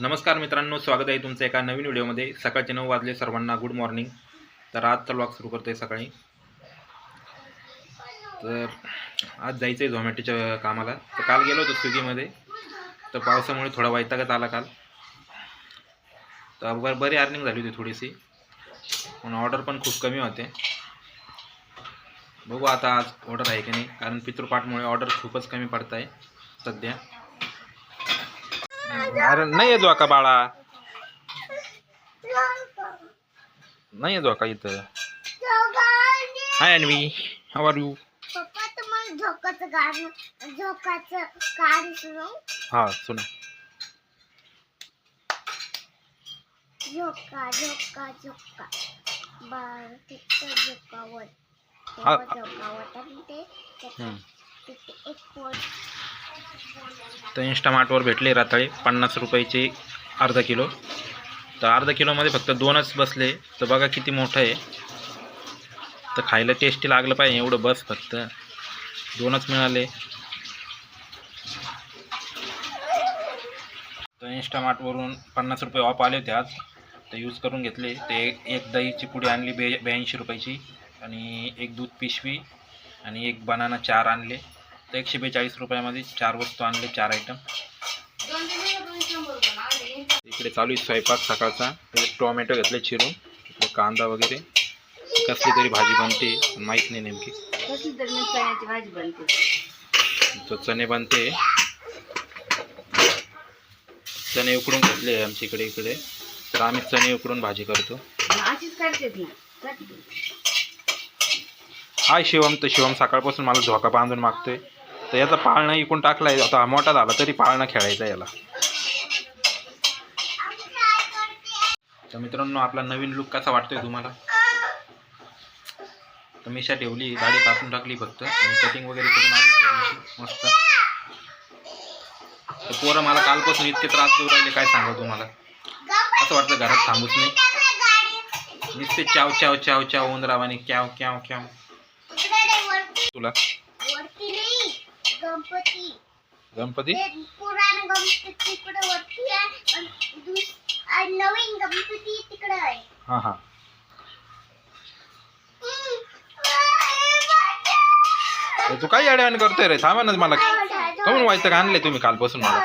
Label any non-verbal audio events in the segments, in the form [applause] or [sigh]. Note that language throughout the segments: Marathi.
नमस्कार मित्रांनो स्वागत आहे तुमचं एका नवीन व्हिडिओमध्ये. सकाळचे नऊ वाजले सर्वांना गुड मॉर्निंग तर आजचा ब्लॉग सुरू करतो आहे सकाळी. तर आज जायचं आहे झोमॅटोच्या कामाला. तर काल गेलो होतो स्विगीमध्ये तर पावसामुळे थोडा वैतागत आला काल. तर बर बरी अर्निंग झाली होती थोडीशी. पण ऑर्डर पण खूप कमी होते. बघू आता आज ऑर्डर आहे की नाही. कारण पितृपाठमुळे ऑर्डर खूपच कमी पडत आहे सध्या. अरे नाही येतो का बाळा नाही येतो का इथं hi Anvi how are you पप्पा तुम्हाला झोकाचं गाणं झोकाचं गाणं सुरू हा सुना झोका झोका झोका बाळ तिथं झोकावत हा. तेव्हा झोकावत आणि ते त्याच्या- हम्म. तिथे एक पोट तर इंस्टामार्टवर भेटले रताळे पन्नास रुपयाचे अर्धा किलो. तर अर्धा किलोमध्ये फक्त दोनच बसले. तर बघा किती मोठं आहे. तर खायला टेस्टी लागलं पाहिजे एवढं बस फक्त. दोनच मिळाले. तर इंस्टामार्टवरून पन्नास रुपये ऑफ आले होते आज. तर यूज करून घेतले. ते एक दहीची पुडी आणली बे ब्याऐंशी रुपयाची. आणि एक दूध पिशवी. आणि एक बनाना चार आणले. तर एकशे बेचाळीस रुपयामध्ये चार वस्तू आणले चार आयटम इकडे चालू आहे स्वयंपाक सकाळचा. टोमॅटो घेतले चिरून इकडे कांदा वगैरे. कसली तरी भाजी बनते माहीत नाही नेमकी. भाजी बनते. तो चणे बनते. चणे उकडून घेतले आमच्या इकडे इकडे. तर आम्ही चणे उकडून भाजी करते. हाय शिवम तर शिवम सकाळपासून मला झोका बांधून मागतोय. तर याचा पाळणा इकून टाकलाय. आता मोठा झाला तरी पाळणा खेळायचा याला. तर मित्रांनो आपला नवीन लुक कसा वाटतोय तुम्हाला? तर मिशा ठेवली गाडी कापून टाकली फक्त. आणि कटिंग वगैरे करून आली मस्त. तर पोरं मला कालपासून इतके त्रास देऊ राहिले काय सांगा तुम्हाला? असं वाटतं घरात थांबूच नाही. नुसते चाव चाव चाव चाव उंदरावाने क्याव क्याव क्याव. तुला? गणपती. गणपती? ते पुराण गणपती तिकडे वरती आहे आणि दुस- आणि नवीन गणपती तिकडे आहे. हां हां. ए, तू काय अडवण करतोय रे? थांबा ना मला. कमून व्हायचं का आणले तुम्ही कालपासून मला?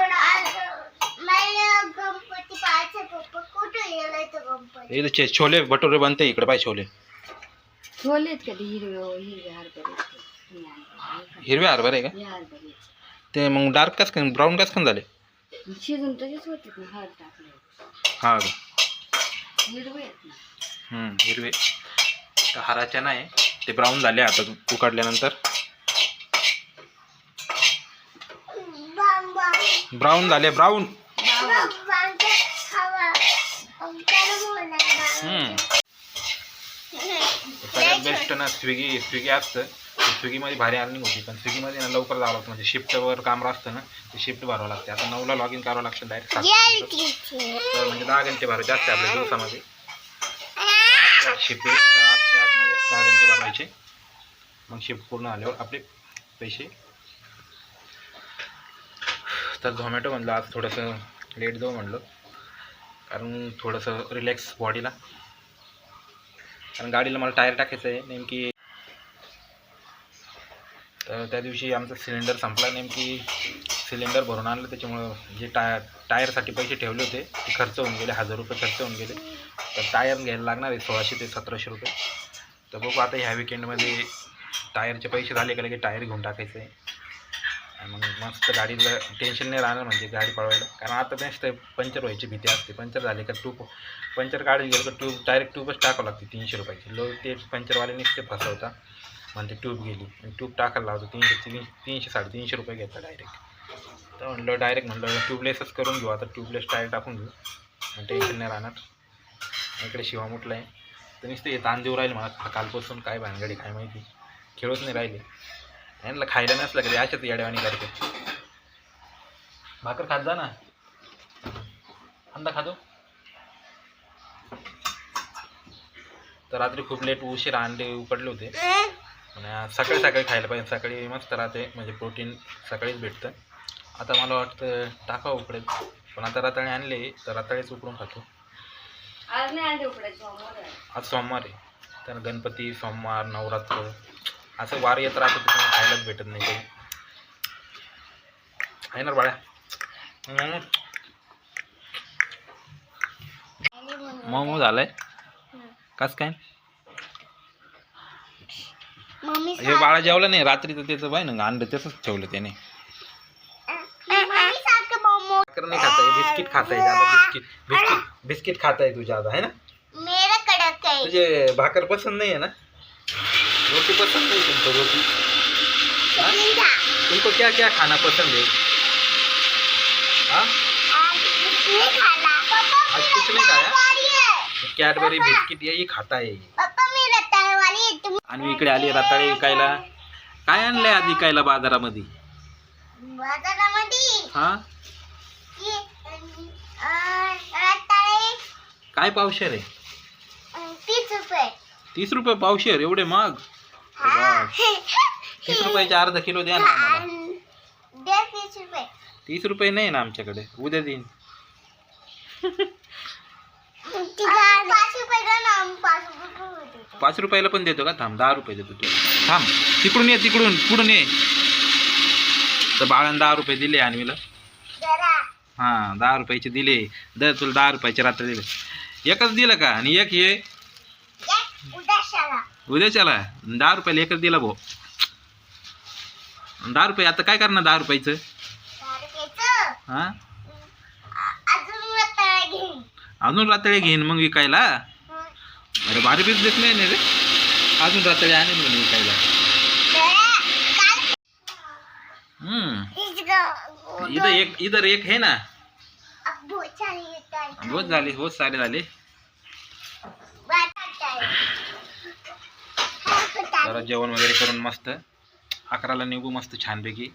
मला गणपती पाहायचं पप्पा. कुठे गेलाय तो गणपती? हे छे- छोले भटुरे बनते इकडे पाय छोले. छोलेत का ते हिरवे हिरवे हरभरे हिरवे हरभरे आहे का? हे हरभरे ते मग डार्क कस ब्राऊन कस खान झाले. शिजून तसेच होते ना हर टाकले. हा का? हिरवे आहेत ना. हम्म, हिरवे. तर हराच्या नाही ते ब्राऊन झाले आता उकडल्यानंतर. बाम बाम ब्राऊन झाले ब्राऊन ते हम्म. सगळ्यात बेस्ट ना स्विगी स्विगी असतं. स्विगीमध्ये भारी अर्निंग होती पण स्विगीमध्ये ना लवकर जावं लागतं. म्हणजे शिफ्टवर काम असतं ना ते शिफ्ट भरावं लागते. आता नऊला लॉग इन करावं लागतं डायरेक्ट तर म्हणजे दहा घंटे भरावे जास्त आपल्या दिवसामध्ये. शिफ्ट आतमध्ये दहा घंटे भरायचे. मग शिफ्ट पूर्ण आल्यावर आपले पैसे. तर झोमॅटो म्हणलं आज थोडंसं लेट जाऊ म्हणलं. कारण थोडंसं रिलॅक्स बॉडीला कारण गाडीला मला टायर टाकायचं आहे नेमकी तर त्या दिवशी आमचा सिलेंडर संपला नेमकी सिलेंडर भरून आणलं त्याच्यामुळं जे टाय टायरसाठी पैसे ठेवले होते ते खर्च होऊन गेले हजार रुपये खर्च होऊन गेले. तर टायर घ्यायला लागणार आहे सोळाशे ते सतराशे रुपये. तर बघू आता ह्या विकेंडमध्ये टायरचे पैसे झाले का लगेच टायर घेऊन टाकायचं आहे. आणि मग मस्त गाडीला टेन्शन नाही राहणार म्हणजे गाडी पळवायला. कारण आता नसतं पंचर व्हायची भीती असते. पंचर झाले का ट्यूब पंचर काढून गेलं का ट्यूब डायरेक्ट ट्यूबच टाकावं लागते तीनशे रुपयाची. लो ते पंचरवाले नुसते फसवता म्हणते ट्यूब गेली. आणि ट्यूब टाकायला लावतो तीनशे तीन तीनशे साडेतीनशे रुपये घेता डायरेक्ट तर म्हणलं डायरेक्ट म्हणलं ट्यूबलेसच करून घेऊ आता ट्यूबलेस टायर टाकून घेऊ. आणि टेन्शन नाही राहणार. इकडे शिवा मुठला आहे तर नुसते ताण देऊ राहिले मला कालपासून काय भानगडी काय माहिती? खेळूच नाही राहिले. यांना खायला नसलं कधी अशाच येड्यावानी करते. भाकर खात जा ना. अंदा खातो तर रात्री खूप लेट उशीर अंडे उकडले होते. आणि सकाळी सकाळी खायला पाहिजे. सकाळी मस्त राहते. म्हणजे प्रोटीन सकाळीच भेटतं. आता मला वाटतं टाकावं उकडे पण आता रताळे आणले तर रताळेच उकडून खातो. आज नाही सोमवार आहे. आज सोमवार आहे. तर गणपती सोमवार नवरात्र असं वार येत राहतं त्याच्यामुळे खायलाच भेटत नाही काही. आहे ना बाळ्या. मऊ झालंय. कस काय? मम्मी हे बाळा जेवलं नाही रात्री तर त्याचं बाय ना अंड तसंच ठेवलं त्याने. मोमो भाकर नाही खाता है बिस्किट खाता है ज़्यादा बिस्किट बिस्किट बिस्किट खाता है तू ज़्यादा है ना? मेरा कडक आहे. तुझे भाकर पसंद नहीं है ना? रोटी पसंद नहीं तुमको रोटी? हाँ? तुमको क्या क्या खाना पसंद है हाँ? आज कुछ नहीं आज कुछ नहीं खाया? है. कॅडबरी बिस्किट यही खाता है पप्पा मी आणि इकडे आली रताळे विकायला. काय आणलंय आज विकायला बाजारामध्ये? बाजारामध्ये हा? की, अं, रताळे. काय पावशेर आहे? अं, तीस रुपये. तीस रुपये पावशेर एवढे महाग? हा. तीस रुपयाचे अर्धा किलो द्या ना आम्हाला. आणि दे तीस रुपये. तीस रुपये नाही ना आमच्याकडे. उद्या देईन. [laughs] पाच रुपयाला पण देतो का? थांब दहा रुपये देतो तू थांब. तिकडून ये तिकडून. पुढून ये तर बाळानं दहा रुपये दिले आणवीला. हां दहा रुपयाचे दिले. दर तुला दहा रुपयाचे रात्र दिले. एकच दिलं का? आणि एक हे या, उद्या शाळा उद्याच्याला? दहा रुपयाला एकच दिला भाऊ. दहा रुपये आता काय करणार दहा रुपयाचं? हां अ- अजून रताळे घेईन अजून रातळे घेईन मग विकायला? अरे भारी देत नाही ना रे. अजून रातळे आणेन म्हणे विकायला. हम्म. इधर एक इधर एक है ना. बहुत सारे बहुत झाले बहुत हो, सारे झाले. जरा जेवण वगैरे करून मस्त. अकराला निघू मस्त छानपैकी.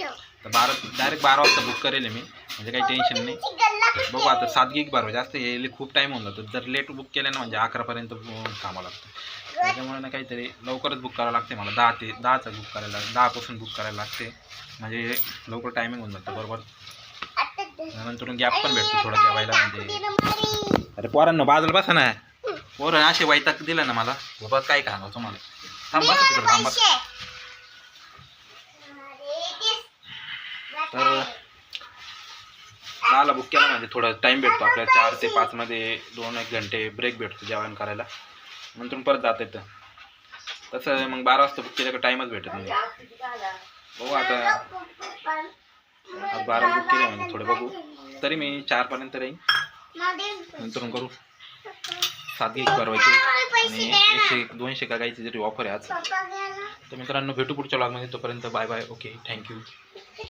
तर बारा डायरेक्ट बारा वाजता बुक करेल मी. म्हणजे काही टेन्शन नाही. बघू आता सात गिग बारा जास्त यायला खूप टाईम होऊन जातो. जर लेट बुक केलं ना म्हणजे अकरापर्यंत थांबावं लागतं. त्याच्यामुळे ना काहीतरी लवकरच बुक करावं लागते मला. दहा ते दहाचं बुक करायला दहापासून बुक करायला लागते. म्हणजे लवकर टायमिंग होऊन जातं बरोबर? नंतर गॅप पण भेटतो थोडा जेवायला म्हणजे. अरे पोरांना बाजूला बसा ना. पोरं असे वैताग दिला ना मला. बाबा काय सांगा तुम्हाला? थांबा थांबा तिकडे बसा. पैसे. अरे, तेच. तर रताळे. बुक केला म्हणजे थोडा टाईम भेटतो आपल्या चार ते पाचमध्ये दोन एक घंटे ब्रेक भेटतो जेवण करायला. नंतर परत जाता येतं. तसं मग बारा वाजता बुक केलं का टाईमच भेटत नाही. बघू आता. आज बारा बुक केले म्हणजे थोडं बघू. तरी मी चारपर्यंत राहीन. नंतर करू. सात गीत करवायचे आणि एकशे दोनशे का काहीची जरी ऑफर आहे आज. तर मित्रांनो भेटू पुढच्या लॉगमध्ये तोपर्यंत बाय बाय ओके थँक्यू